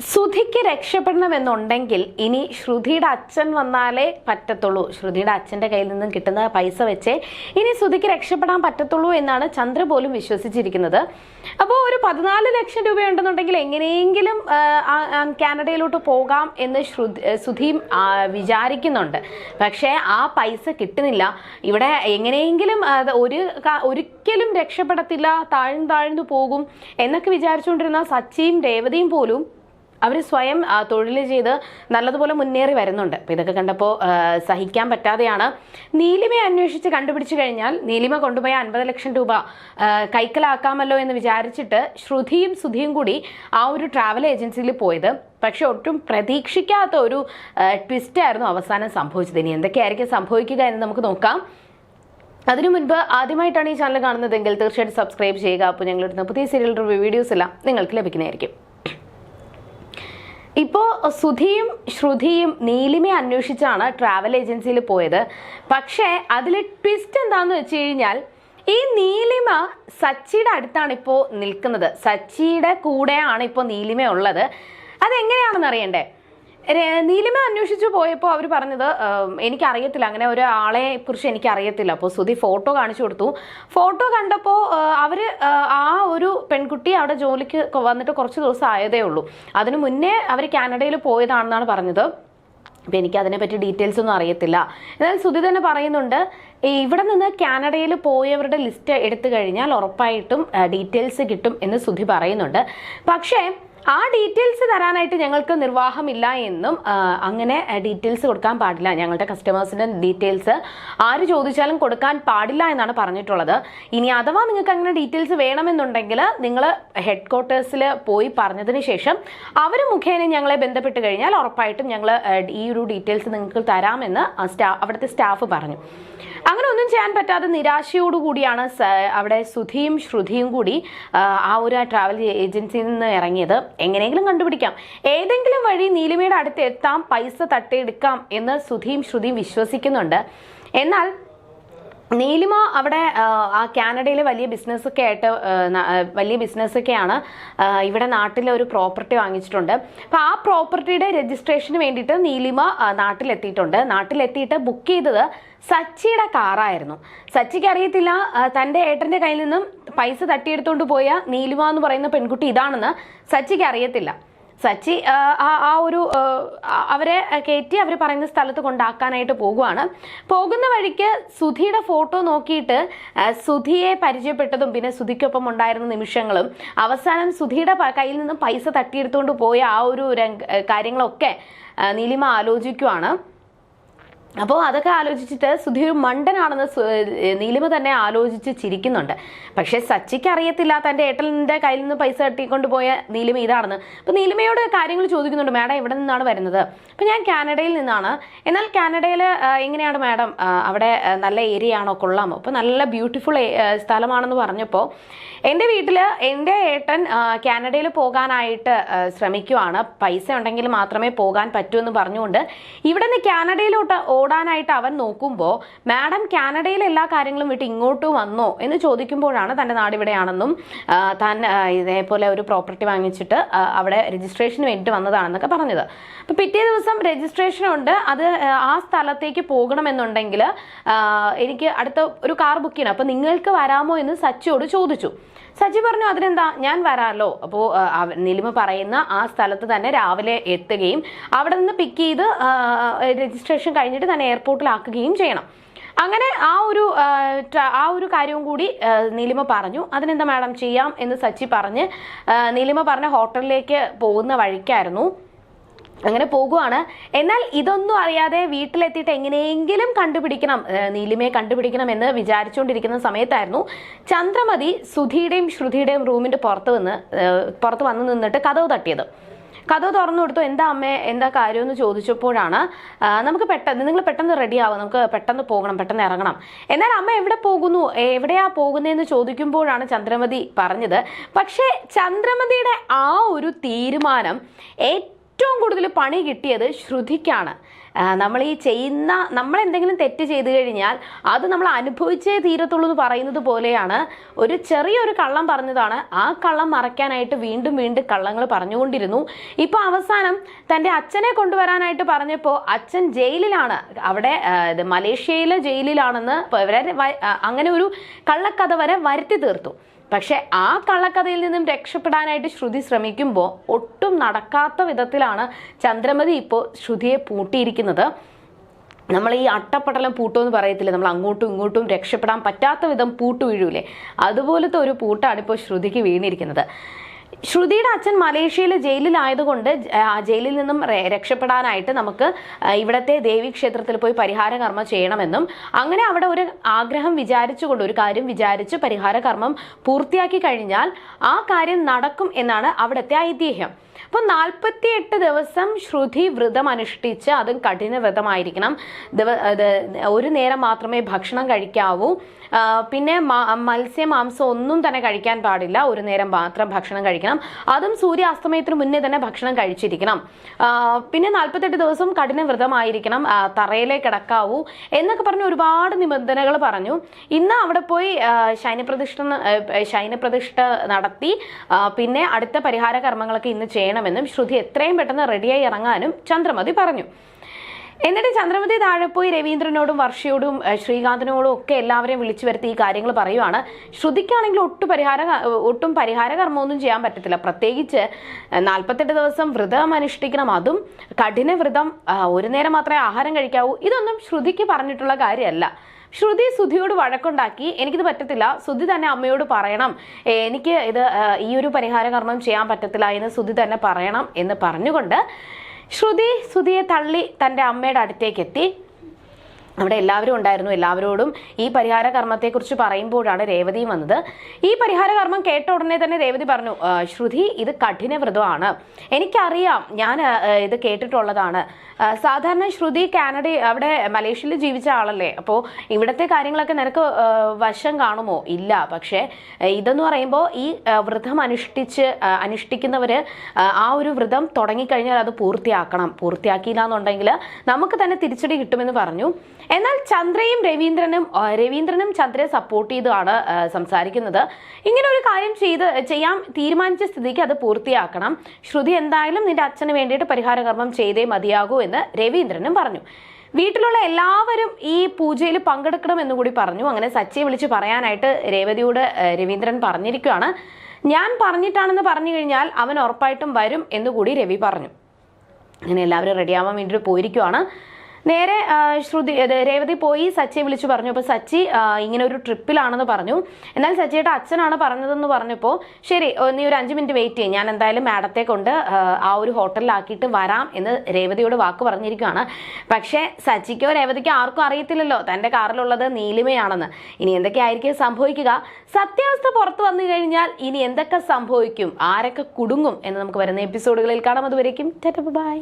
സുധിക്ക് രക്ഷപ്പെടണമെന്നുണ്ടെങ്കിൽ ഇനി ശ്രുതിയുടെ അച്ഛൻ വന്നാലേ പറ്റത്തുള്ളൂ. ശ്രുതിയുടെ അച്ഛന്റെ കയ്യിൽ നിന്നും കിട്ടുന്ന പൈസ വെച്ചേ ഇനി ശ്രുതിക്ക് രക്ഷപ്പെടാൻ പറ്റത്തുള്ളൂ എന്നാണ് ചന്ദ്ര പോലും വിശ്വസിച്ചിരിക്കുന്നത്. അപ്പോൾ ഒരു പതിനാല് ലക്ഷം രൂപയുണ്ടെന്നുണ്ടെങ്കിൽ എങ്ങനെയെങ്കിലും കാനഡയിലോട്ട് പോകാം എന്ന് ശ്രുതി ശ്രുതിയും വിചാരിക്കുന്നുണ്ട്. പക്ഷേ ആ പൈസ കിട്ടുന്നില്ല. ഇവിടെ എങ്ങനെയെങ്കിലും ഒരു ഒരിക്കലും രക്ഷപ്പെടത്തില്ല താഴ്ന്നു താഴ്ന്നു പോകും എന്നൊക്കെ വിചാരിച്ചുകൊണ്ടിരുന്ന സച്ചിയും രേവതിയും പോലും അവർ സ്വയം തൊഴിൽ ചെയ്ത് നല്ലതുപോലെ മുന്നേറി വരുന്നുണ്ട്. അപ്പോൾ ഇതൊക്കെ കണ്ടപ്പോൾ സഹിക്കാൻ പറ്റാതെയാണ്. നീലിമയെ അന്വേഷിച്ച് കണ്ടുപിടിച്ചു കഴിഞ്ഞാൽ നീലിമ കൊണ്ടുപോയ അൻപത് ലക്ഷം രൂപ കൈക്കലാക്കാമല്ലോ എന്ന് വിചാരിച്ചിട്ട് ശ്രുതിയും സുധിയും കൂടി ആ ഒരു ട്രാവൽ ഏജൻസിയിൽ പോയത്. പക്ഷെ ഒട്ടും പ്രതീക്ഷിക്കാത്ത ഒരു ട്വിസ്റ്റ് ആയിരുന്നു അവസാനം സംഭവിച്ചത്. ഇനി എന്തൊക്കെയായിരിക്കും സംഭവിക്കുക എന്ന് നമുക്ക് നോക്കാം. അതിനു മുൻപ് ആദ്യമായിട്ടാണ് ഈ ചാനൽ കാണുന്നതെങ്കിൽ തീർച്ചയായിട്ടും സബ്സ്ക്രൈബ് ചെയ്യുക. അപ്പോൾ ഞങ്ങളിടുന്ന പുതിയ സീരിയൽ റിവ്യൂ വീഡിയോസ് എല്ലാം നിങ്ങൾക്ക് ലഭിക്കുന്നതായിരിക്കും. ഇപ്പോൾ സുധിയും ശ്രുതിയും നീലിമയെ അന്വേഷിച്ചാണ് ട്രാവൽ ഏജൻസിയിൽ പോയത്. പക്ഷേ അതിൽ ട്വിസ്റ്റ് എന്താണെന്ന് വെച്ച് കഴിഞ്ഞാൽ ഈ നീലിമ സച്ചിയുടെ അടുത്താണ് ഇപ്പോൾ നിൽക്കുന്നത്. സച്ചിയുടെ കൂടെയാണ് ഇപ്പോൾ നീലിമ ഉള്ളത്. അതെങ്ങനെയാണെന്ന് അറിയണ്ടേ? നീലിമ അന്വേഷിച്ചു പോയപ്പോൾ അവർ പറഞ്ഞത് "ഉം, എനിക്കറിയത്തില്ല അങ്ങനെ ഒരാളെ കുറിച്ച് എനിക്കറിയത്തില്ല. അപ്പോൾ സുധി ഫോട്ടോ കാണിച്ചു കൊടുത്തു. ഫോട്ടോ കണ്ടപ്പോൾ അവർ ആ ഒരു പെൺകുട്ടി അവിടെ ജോലിക്ക് വന്നിട്ട് കുറച്ച് ദിവസം ആയതേ ഉള്ളൂ. അതിനു മുന്നേ അവർ കാനഡയിൽ പോയതാണെന്നാണ് പറഞ്ഞത്. അപ്പം എനിക്ക് അതിനെപ്പറ്റി ഡീറ്റെയിൽസ് ഒന്നും അറിയത്തില്ല. എന്നാൽ സുധി തന്നെ പറയുന്നുണ്ട് ഇവിടെ നിന്ന് കാനഡയിൽ പോയവരുടെ ലിസ്റ്റ് എടുത്തു കഴിഞ്ഞാൽ ഉറപ്പായിട്ടും ഡീറ്റെയിൽസ് കിട്ടും എന്ന് സുധി പറയുന്നുണ്ട്. പക്ഷേ ആ ഡീറ്റെയിൽസ് തരാനായിട്ട് ഞങ്ങൾക്ക് നിർവാഹമില്ല എന്നും അങ്ങനെ ഡീറ്റെയിൽസ് കൊടുക്കാൻ പാടില്ല. ഞങ്ങളുടെ കസ്റ്റമേഴ്സിന്റെ ഡീറ്റെയിൽസ് ആര് ചോദിച്ചാലും കൊടുക്കാൻ പാടില്ല എന്നാണ് പറഞ്ഞിട്ടുള്ളത്. ഇനി അഥവാ നിങ്ങൾക്ക് അങ്ങനെ ഡീറ്റെയിൽസ് വേണമെന്നുണ്ടെങ്കിൽ നിങ്ങൾ ഹെഡ് ക്വാർട്ടേഴ്സിൽ പോയി പറഞ്ഞതിന് ശേഷം അവർ മുഖേന ഞങ്ങളെ ബന്ധപ്പെട്ട് കഴിഞ്ഞാൽ ഉറപ്പായിട്ടും ഞങ്ങൾ ഈ ഒരു ഡീറ്റെയിൽസ് നിങ്ങൾക്ക് തരാമെന്ന് സ്റ്റാ അവിടുത്തെ സ്റ്റാഫ് പറഞ്ഞു. അങ്ങനെ ഒന്നും ചെയ്യാൻ പറ്റാതെ നിരാശയോടുകൂടിയാണ് അവിടെ സുധിയും ശ്രുതിയും കൂടി ആ ഒരു ട്രാവൽ ഏജൻസിയിൽ നിന്ന് ഇറങ്ങിയത്. എങ്ങനെയെങ്കിലും കണ്ടുപിടിക്കാം. ഏതെങ്കിലും വഴി നീലിമയുടെ അടുത്ത് എത്താം പൈസ തട്ടിയെടുക്കാം എന്ന് സുധീം ശ്രുതിയും വിശ്വസിക്കുന്നുണ്ട്. എന്നാൽ നീലിമ അവിടെ ആ, കാനഡയിൽ വലിയ ബിസിനസ്സൊക്കെ ആയിട്ട് വലിയ ബിസിനസ്സൊക്കെയാണ് ഇവിടെ നാട്ടിലെ ഒരു പ്രോപ്പർട്ടി വാങ്ങിച്ചിട്ടുണ്ട്. അപ്പോൾ ആ പ്രോപ്പർട്ടിയുടെ രജിസ്ട്രേഷന് വേണ്ടിയിട്ട് നീലിമ നാട്ടിലെത്തിയിട്ടുണ്ട്. നാട്ടിലെത്തിയിട്ട് ബുക്ക് ചെയ്തത് സച്ചിയുടെ കാറായിരുന്നു. സച്ചിക്ക് അറിയത്തില്ല തന്റെ ഏട്ടന്റെ കയ്യിൽ നിന്നും പൈസ തട്ടിയെടുത്തുകൊണ്ട് പോയ നീലിമ എന്ന് പറയുന്ന പെൺകുട്ടി ഇതാണെന്ന് സച്ചിക്ക് അറിയത്തില്ല. സച്ചി ആ, ഒരു അവരെ കയറ്റി അവർ പറയുന്ന സ്ഥലത്ത് കൊണ്ടാക്കാനായിട്ട് പോകുവാണ്. പോകുന്ന വഴിക്ക് സുധിയുടെ ഫോട്ടോ നോക്കിയിട്ട് സുധിയെ പരിചയപ്പെട്ടതും പിന്നെ സുധിക്കൊപ്പം ഉണ്ടായിരുന്ന നിമിഷങ്ങളും അവസാനം സുധിയുടെ കയ്യിൽ നിന്ന് പൈസ തട്ടിയെടുത്തുകൊണ്ട് പോയ ആ ഒരു കാര്യങ്ങളൊക്കെ നീലിമ ആലോചിക്കുവാണ്. അപ്പോൾ അതൊക്കെ ആലോചിച്ചിട്ട് സുധീർ മണ്ടനാണെന്ന് നീലിമ തന്നെ ആലോചിച്ച് ചിരിക്കുന്നുണ്ട്. പക്ഷേ സച്ചിക്ക് അറിയത്തില്ല തന്റെ ഏട്ടലിന്റെ കയ്യിൽ നിന്ന് പൈസ കെട്ടിക്കൊണ്ട് പോയ നീലിമ ഇതാണെന്ന്. അപ്പോൾ നീലിമയോട് കാര്യങ്ങൾ ചോദിക്കുന്നുണ്ട്. മാഡം എവിടെ നിന്നാണ് വരുന്നത്? അപ്പോൾ ഞാൻ കാനഡയിൽ നിന്നാണ്. എന്നാൽ കാനഡയിൽ എങ്ങനെയാണ് മാഡം അവിടെ നല്ല ഏരിയ ആണോ കൊള്ളാമോ? അപ്പോൾ നല്ല ബ്യൂട്ടിഫുൾ സ്ഥലമാണെന്ന് പറഞ്ഞപ്പോൾ എന്റെ വീട്ടിൽ എന്റെ ഏട്ടൻ കാനഡയിൽ പോകാനായിട്ട് ശ്രമിക്കുവാണ്. പൈസ ഉണ്ടെങ്കിൽ മാത്രമേ പോകാൻ പറ്റൂ എന്ന് പറഞ്ഞുകൊണ്ട് ഇവിടെ നിന്ന് കാനഡയിലോട്ട് ഓടാനായിട്ട് അവൻ നോക്കുമ്പോൾ മാഡം കാനഡയിൽ എല്ലാ കാര്യങ്ങളും വിട്ട് ഇങ്ങോട്ട് വന്നോ? എന്ന് ചോദിക്കുമ്പോഴാണ് തന്റെ നാട് ഇവിടെയാണെന്നും ആ, താൻ ഇതേപോലെ ഒരു പ്രോപ്പർട്ടി വാങ്ങിച്ചിട്ട് അവിടെ രജിസ്ട്രേഷന് വേണ്ടിയിട്ട് വന്നതാണെന്നൊക്കെ പറഞ്ഞത്. അപ്പോൾ പിറ്റേ ദിവസം രജിസ്ട്രേഷൻ ഉണ്ട്. അത് ആ, സ്ഥലത്തേക്ക് പോകണമെന്നുണ്ടെങ്കിൽ എനിക്ക് അടുത്ത ഒരു കാർ ബുക്ക് ചെയ്യണം. അപ്പോൾ നിങ്ങൾക്ക് വരാമോ എന്ന് സച്ചിയോട് ചോദിച്ചു. സച്ചി പറഞ്ഞു അതിനെന്താ? ഞാൻ വരാമല്ലോ അപ്പോൾ നിലിമ പറയുന്ന ആ സ്ഥലത്ത് തന്നെ രാവിലെ എത്തുകയും അവിടെ നിന്ന് പിക്ക് ചെയ്ത് രജിസ്ട്രേഷൻ കഴിഞ്ഞിട്ട് തന്നെ എയർപോർട്ടിലാക്കുകയും ചെയ്യണം. അങ്ങനെ ആ ഒരു ആ, ഒരു കാര്യവും കൂടി നീലിമ പറഞ്ഞു. അതിനെന്താ മാഡം ചെയ്യാം എന്ന് സച്ചി പറഞ്ഞ് നീലിമ പറഞ്ഞ ഹോട്ടലിലേക്ക് പോകുന്ന വഴിക്കായിരുന്നു. അങ്ങനെ പോകുവാണ്. എന്നാൽ ഇതൊന്നും അറിയാതെ വീട്ടിലെത്തിയിട്ട് എങ്ങനെയെങ്കിലും കണ്ടുപിടിക്കണം നീലിമയെ കണ്ടുപിടിക്കണം എന്ന് വിചാരിച്ചുകൊണ്ടിരിക്കുന്ന സമയത്തായിരുന്നു ചന്ദ്രമതി സുധിയുടെയും ശ്രുതിയുടെയും റൂമിന്റെ പുറത്ത് വന്ന് പുറത്ത് വന്ന് നിന്നിട്ട് കഥവ് തട്ടിയത്. കഥ തുറന്നു കൊടുത്തു. എന്താ അമ്മേ? എന്താ കാര്യം എന്ന് ചോദിച്ചപ്പോഴാണ് നമുക്ക് പെട്ടെന്ന് നിങ്ങൾ പെട്ടെന്ന് റെഡി ആവും നമുക്ക് പെട്ടെന്ന് പോകണം പെട്ടെന്ന് ഇറങ്ങണം. എന്നാൽ അമ്മ എവിടെ പോകുന്നു? എവിടെയാ പോകുന്നതെന്ന് ചോദിക്കുമ്പോഴാണ് ചന്ദ്രമതി പറഞ്ഞത്. പക്ഷേ ചന്ദ്രമതിയുടെ ആ ഒരു തീരുമാനം ഏറ്റവും ഏറ്റവും കൂടുതൽ പണി കിട്ടിയത് ശ്രുതിക്കാണ്. നമ്മൾ ഈ ചെയ്യുന്ന നമ്മൾ എന്തെങ്കിലും തെറ്റ് ചെയ്തു കഴിഞ്ഞാൽ അത് നമ്മൾ അനുഭവിച്ചേ തീരത്തുള്ളൂ എന്ന് പറയുന്നത് പോലെയാണ്. ഒരു ചെറിയൊരു കള്ളം പറഞ്ഞതാണ്. ആ കള്ളം മറയ്ക്കാനായിട്ട് വീണ്ടും വീണ്ടും കള്ളങ്ങൾ പറഞ്ഞുകൊണ്ടിരുന്നു. ഇപ്പോൾ അവസാനം തന്റെ അച്ഛനെ കൊണ്ടുവരാനായിട്ട് പറഞ്ഞപ്പോൾ അച്ഛൻ ജയിലിലാണ്. അവിടെ മലേഷ്യയിലെ ജയിലിലാണെന്ന് അങ്ങനെ ഒരു കള്ളക്കഥ വരെ വരുത്തി തീർത്തു. പക്ഷെ ആ കള്ളക്കഥയിൽ നിന്നും രക്ഷപ്പെടാനായിട്ട് ശ്രുതി ശ്രമിക്കുമ്പോൾ ഒട്ടും നടക്കാത്ത വിധത്തിലാണ് ചന്ദ്രമതി ഇപ്പോൾ ശ്രുതിയെ പൂട്ടിയിരിക്കുന്നത്. നമ്മൾ ഈ അട്ടപ്പടലം പൂട്ടുമെന്ന് പറയത്തില്ല? നമ്മൾ അങ്ങോട്ടും ഇങ്ങോട്ടും രക്ഷപ്പെടാൻ പറ്റാത്ത വിധം പൂട്ട് വീഴൂലേ അതുപോലത്തെ ഒരു പൂട്ടാണ് ഇപ്പോൾ ശ്രുതിക്ക് വീണിരിക്കുന്നത്. ശ്രുതിയുടെ അച്ഛൻ മലേഷ്യയിലെ ജയിലിലായതുകൊണ്ട് ജയിലിൽ നിന്നും രക്ഷപ്പെടാനായിട്ട് നമുക്ക് ഇവിടത്തെ ദേവി ക്ഷേത്രത്തിൽ പോയി പരിഹാര കർമ്മം ചെയ്യണമെന്നും അങ്ങനെ അവിടെ ഒരു ആഗ്രഹം വിചാരിച്ചുകൊണ്ട് ഒരു കാര്യം വിചാരിച്ച് പരിഹാര കർമ്മം പൂർത്തിയാക്കി കഴിഞ്ഞാൽ ആ കാര്യം നടക്കും എന്നാണ് അവിടുത്തെ ഐതിഹ്യം. അപ്പോൾ നാൽപ്പത്തിയെട്ട് ദിവസം ശ്രുതി വ്രതം അനുഷ്ഠിച്ച് അതും കഠിന വ്രതമായിരിക്കണം. ഒരു നേരം മാത്രമേ ഭക്ഷണം കഴിക്കാവൂ. പിന്നെ മത്സ്യ മാംസം ഒന്നും തന്നെ കഴിക്കാൻ പാടില്ല. ഒരു നേരം മാത്രം ഭക്ഷണം കഴിക്കണം. അതും സൂര്യാസ്തമയത്തിന് മുന്നേ തന്നെ ഭക്ഷണം കഴിച്ചിരിക്കണം. പിന്നെ നാൽപ്പത്തെട്ട് ദിവസം കഠിന വ്രതമായിരിക്കണം തറയിലെ കിടക്കാവൂ എന്നൊക്കെ പറഞ്ഞ് ഒരുപാട് നിബന്ധനകൾ പറഞ്ഞു. ഇന്ന് അവിടെ പോയി ശൈനപ്രതിഷ്ഠ ശയനപ്രതിഷ്ഠ നടത്തി പിന്നെ അടുത്ത പരിഹാര കർമ്മങ്ങളൊക്കെ ഇന്ന് ചെയ്യണമെന്നും ശ്രുതി എത്രയും പെട്ടെന്ന് റെഡിയായി ഇറങ്ങാനും ചന്ദ്രമതി പറഞ്ഞു. എന്നിട്ട് ചന്ദ്രമതി താഴെ പോയി രവീന്ദ്രനോടും വർഷയോടും ശ്രീകാന്തിനോടും ഒക്കെ എല്ലാവരെയും വിളിച്ചു വരുത്തി ഈ കാര്യങ്ങൾ പറയുവാണ്. ശ്രുതിക്കാണെങ്കിൽ ഒട്ടും പരിഹാര ഒട്ടും പരിഹാര കർമ്മമൊന്നും ചെയ്യാൻ പറ്റത്തില്ല. പ്രത്യേകിച്ച് നാൽപ്പത്തെട്ട് ദിവസം വ്രതം അനുഷ്ഠിക്കണം. അതും കഠിന വ്രതം ഒരു നേരം മാത്രമേ ആഹാരം കഴിക്കാവൂ. ഇതൊന്നും ശ്രുതിക്ക് പറഞ്ഞിട്ടുള്ള കാര്യമല്ല. ശ്രുതി സുധിയോട് വഴക്കുണ്ടാക്കി എനിക്കിത് പറ്റത്തില്ല. സുധി തന്നെ അമ്മയോട് പറയണം. എനിക്ക് ഇത് ഈ ഒരു പരിഹാര കർമ്മം ചെയ്യാൻ പറ്റത്തില്ല എന്ന് സുധി തന്നെ പറയണം എന്ന് പറഞ്ഞുകൊണ്ട് ശ്രുതി ശ്രുതിയെ തള്ളി തന്റെ അമ്മയുടെ അടുത്തേക്ക് എത്തി അവിടെ എല്ലാവരും ഉണ്ടായിരുന്നു എല്ലാവരോടും ഈ പരിഹാര കർമ്മത്തെക്കുറിച്ച് പറയുമ്പോഴാണ് രേവതിയും വന്നത്. ഈ പരിഹാര കർമ്മം കേട്ട ഉടനെ തന്നെ രേവതി പറഞ്ഞു ശ്രുതി ഇത് കഠിന വ്രതമാണ് എനിക്കറിയാം ഞാൻ ഇത് കേട്ടിട്ടുള്ളതാണ്. സാധാരണ ശ്രുതി കാനഡ അവിടെ മലേഷ്യയിൽ ജീവിച്ച ആളല്ലേ. അപ്പോൾ ഇവിടുത്തെ കാര്യങ്ങളൊക്കെ നിനക്ക് വശം കാണുമോ? ഇല്ല പക്ഷേ ഇതെന്ന് പറയുമ്പോൾ ഈ വ്രതം അനുഷ്ഠിച്ച് അനുഷ്ഠിക്കുന്നവർ ആ ഒരു വ്രതം തുടങ്ങിക്കഴിഞ്ഞാൽ അത് പൂർത്തിയാക്കണം. പൂർത്തിയാക്കിയില്ല എന്നുണ്ടെങ്കിൽ നമുക്ക് തന്നെ തിരിച്ചടി കിട്ടുമെന്ന് പറഞ്ഞു. എന്നാൽ ചന്ദ്രയും രവീന്ദ്രനും രവീന്ദ്രനും ചന്ദ്രയെ സപ്പോർട്ട് ചെയ്താണ് സംസാരിക്കുന്നത്. ഇങ്ങനെ ഒരു കാര്യം ചെയ്ത് ചെയ്യാൻ തീരുമാനിച്ച സ്ഥിതിക്ക് അത് പൂർത്തിയാക്കണം. ശ്രുതി എന്തായാലും നിന്റെ അച്ഛന് വേണ്ടിയിട്ട് പരിഹാരകർമ്മം ചെയ്തേ മതിയാകൂ എന്ന് രവീന്ദ്രനും പറഞ്ഞു. വീട്ടിലുള്ള എല്ലാവരും ഈ പൂജയിൽ പങ്കെടുക്കണം എന്ന് കൂടി പറഞ്ഞു. അങ്ങനെ സച്ചിയെ വിളിച്ച് പറയാനായിട്ട് രേവതിയോട് രവീന്ദ്രൻ പറഞ്ഞിരിക്കുകയാണ്. ഞാൻ പറഞ്ഞിട്ടാണെന്ന് പറഞ്ഞു കഴിഞ്ഞാൽ അവൻ ഉറപ്പായിട്ടും വരും എന്നുകൂടി രവി പറഞ്ഞു. അങ്ങനെ എല്ലാവരും റെഡിയാവാൻ വേണ്ടിയിട്ട് പോയിരിക്കുവാണ് നേരെ ശ്രുതി രേവതി പോയി സച്ചിയെ വിളിച്ചു പറഞ്ഞു. അപ്പോൾ സച്ചി ഇങ്ങനെ ഒരു ട്രിപ്പിലാണെന്ന് പറഞ്ഞു. എന്നാൽ സച്ചിയുടെ അച്ഛനാണ് പറഞ്ഞതെന്ന് പറഞ്ഞപ്പോൾ ശരി നീ ഒരു അഞ്ച് മിനിറ്റ് വെയിറ്റ് ചെയ്യും. ഞാൻ എന്തായാലും മാഡത്തെ കൊണ്ട് ആ, ആ ഒരു ഹോട്ടലിലാക്കിയിട്ട് വരാം എന്ന് രേവതിയോട് വാക്ക് പറഞ്ഞിരിക്കുകയാണ്. പക്ഷേ സച്ചിക്കോ രേവതിക്കോ ആർക്കും അറിയത്തില്ലല്ലോ. തന്റെ കാറിലുള്ളത് നീലിമയാണെന്ന്. ഇനി എന്തൊക്കെയായിരിക്കും സംഭവിക്കുക? സത്യാവസ്ഥ പുറത്തു വന്നു കഴിഞ്ഞാൽ ഇനി എന്തൊക്കെ സംഭവിക്കും? ആരൊക്കെ കുടുങ്ങും? എന്ന് നമുക്ക് വരുന്ന എപ്പിസോഡുകളിൽ കാണാം. അതുവരേക്കും ബൈ.